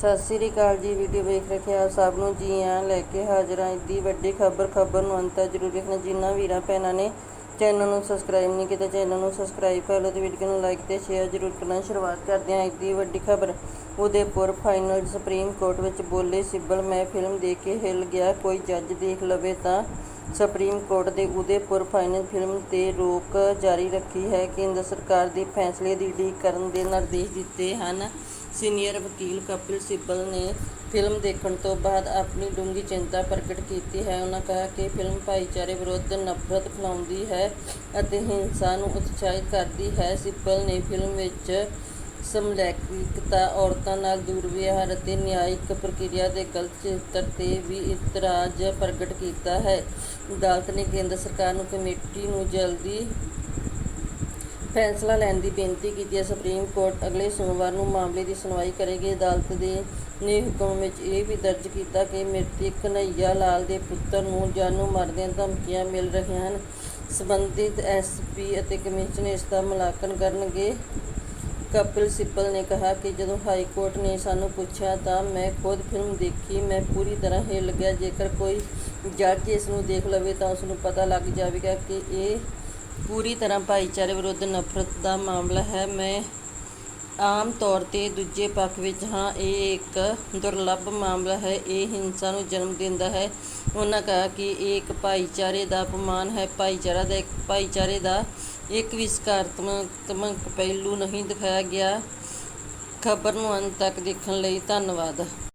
ਸਤਿ ਸ੍ਰੀ ਅਕਾਲ ਜੀ ਵੀਡੀਓ ਵੇਖ ਰਹੇ ਆਪ ਸਭ ਨੂੰ। ਜੀ ਆਇਆਂ ਲੈ ਕੇ ਹਾਜ਼ਰ ਹਾਂ। ਦੀ ਵੱਡੀ ਖਬਰ ਖਬਰ ਨੂੰ ਅੰਤ ਤੱਕ ਜ਼ਰੂਰ ਦੇਖਣਾ। ਜਿਨ੍ਹਾਂ ਵੀਰਾਂ ਭੈਣਾਂ ਨੇ ਚੈਨਲ ਨੂੰ ਸਬਸਕ੍ਰਾਈਬ ਨਹੀਂ ਕੀਤਾ, ਚੈਨਲ ਨੂੰ ਸਬਸਕ੍ਰਾਈਬ ਕਰ ਲਓ ਤੇ ਵੀਡੀਓ ਨੂੰ ਲਾਈਕ ਤੇ ਸ਼ੇਅਰ ਜ਼ਰੂਰ ਕਰਨਾ। ਸ਼ੁਰੂਆਤ ਕਰਦੇ ਹਾਂ ਦੀ ਵੱਡੀ ਖਬਰ। ਉਦੈਪੁਰ ਫਾਈਨਲ ਸੁਪਰੀਮ ਕੋਰਟ ਵਿੱਚ ਬੋਲੇ ਸਿੱਬਲ, ਮੈਂ ਫਿਲਮ ਦੇਖ ਕੇ ਹਿੱਲ ਗਿਆ। ਕੋਈ ਜੱਜ ਦੇਖ ਲਵੇ ਤਾਂ ਸੁਪਰੀਮ ਕੋਰਟ ਦੇ ਉਦੈਪੁਰ ਫਾਈਨਲ ਫਿਲਮ ਤੇ ਰੋਕ ਜਾਰੀ ਰੱਖੀ ਹੈ। ਕੇਂਦਰ ਸਰਕਾਰ ਦੇ ਫੈਸਲੇ ਦੀ ਉਡੀਕ ਕਰਨ ਦੇ ਨਿਰਦੇਸ਼ ਦਿੱਤੇ ਹਨ। ਸੀਨੀਅਰ ਵਕੀਲ ਕਪਿਲ ਸਿੱਬਲ ਨੇ ਫਿਲਮ ਦੇਖਣ ਤੋਂ ਬਾਅਦ ਆਪਣੀ ਡੂੰਘੀ ਚਿੰਤਾ ਪ੍ਰਗਟ ਕੀਤੀ ਹੈ। ਉਹਨਾਂ ਕਿਹਾ ਕਿ ਫਿਲਮ ਭਾਈਚਾਰੇ ਵਿਰੁੱਧ ਨਫ਼ਰਤ ਫੈਲਾਉਂਦੀ ਹੈ ਅਤੇ ਹਿੰਸਾ ਨੂੰ ਉਤਸ਼ਾਹਿਤ ਕਰਦੀ ਹੈ। ਸਿੱਬਲ ਨੇ ਫਿਲਮ ਵਿੱਚ ਸਮਲੈਂਗਿਕਤਾ ਔਰਤਾਂ ਨਾਲ ਦੁਰਵਿਵਹਾਰ ਅਤੇ ਨਿਆਇਕ ਪ੍ਰਕਿਰਿਆ ਦੇ ਗਲਤ ਚਿੱਤਰ ਤੇ ਵੀ ਇਤਰਾਜ਼ ਪ੍ਰਗਟ ਕੀਤਾ ਹੈ। ਅਦਾਲਤ ਨੇ ਕੇਂਦਰ ਸਰਕਾਰ ਨੂੰ ਕਮੇਟੀ ਨੂੰ ਜਲਦੀ ਫੈਸਲਾ ਲੈਣ ਦੀ ਬੇਨਤੀ ਕੀਤੀ ਹੈ। ਸੁਪਰੀਮ ਕੋਰਟ ਅਗਲੇ ਸੋਮਵਾਰ ਨੂੰ ਮਾਮਲੇ ਦੀ ਸੁਣਵਾਈ ਕਰੇਗੀ। ਅਦਾਲਤ ਦੇ ਨੇ ਹੁਕਮ ਵਿੱਚ ਇਹ ਵੀ ਦਰਜ ਕੀਤਾ ਕਿ ਮ੍ਰਿਤਕ ਕਨ੍ਹਈਆ ਲਾਲ ਦੇ ਪੁੱਤਰ ਨੂੰ ਜਾਨੋਂ ਮਾਰਨ ਧਮਕੀਆਂ ਮਿਲ ਰਹੀਆਂ ਹਨ। ਸੰਬੰਧਿਤ ਐਸਪੀ ਅਤੇ ਕਮਿਸ਼ਨਰ ਇਸ ਦਾ ਮੁਲਾਂਕਣ ਕਰਨਗੇ। ਕਪਿਲ ਸਿੱਬਲ ਨੇ ਕਿਹਾ ਕਿ ਜਦੋਂ ਹਾਈ ਕੋਰਟ ਨੇ ਸਾਨੂੰ ਪੁੱਛਿਆ ਤਾਂ ਮੈਂ ਖੁਦ ਫਿਲਮ ਦੇਖੀ, ਮੈਂ ਪੂਰੀ ਤਰ੍ਹਾਂ ਹਿੱਲ ਗਿਆ। ਜੇਕਰ ਕੋਈ ਜੱਜ ਇਸ ਨੂੰ ਦੇਖ ਲਵੇ ਤਾਂ ਉਸ ਨੂੰ ਪਤਾ ਲੱਗ ਜਾਵੇਗਾ ਕਿ ਇਹ ਪੂਰੀ ਤਰ੍ਹਾਂ ਭਾਈਚਾਰੇ ਵਿਰੁੱਧ ਨਫ਼ਰਤ ਦਾ ਮਾਮਲਾ ਹੈ। ਮੈਂ ਆਮ ਤੌਰ ਤੇ ਦੂਜੇ ਪੱਖ ਵਿੱਚ ਹਾਂ, ਇਹ ਇੱਕ ਦੁਰਲੱਭ ਮਾਮਲਾ ਹੈ। ਇਹ ਹਿੰਸਾ ਨੂੰ ਜਨਮ ਦਿੰਦਾ ਹੈ। ਉਹਨਾਂ ਕਿਹਾ ਕਿ ਇਹ ਇੱਕ ਭਾਈਚਾਰੇ ਦਾ ਅਪਮਾਨ ਹੈ। ਭਾਈਚਾਰਾ ਦਾ ਇੱਕ ਭਾਈਚਾਰੇ ਦਾ ਇੱਕ ਵੀ ਸਕਾਰਾਤਮਕ ਪਹਿਲੂ ਨਹੀਂ ਦਿਖਾਇਆ ਗਿਆ। ਖਬਰ ਨੂੰ ਅੰਤ ਤੱਕ ਦੇਖਣ ਲਈ ਧੰਨਵਾਦ।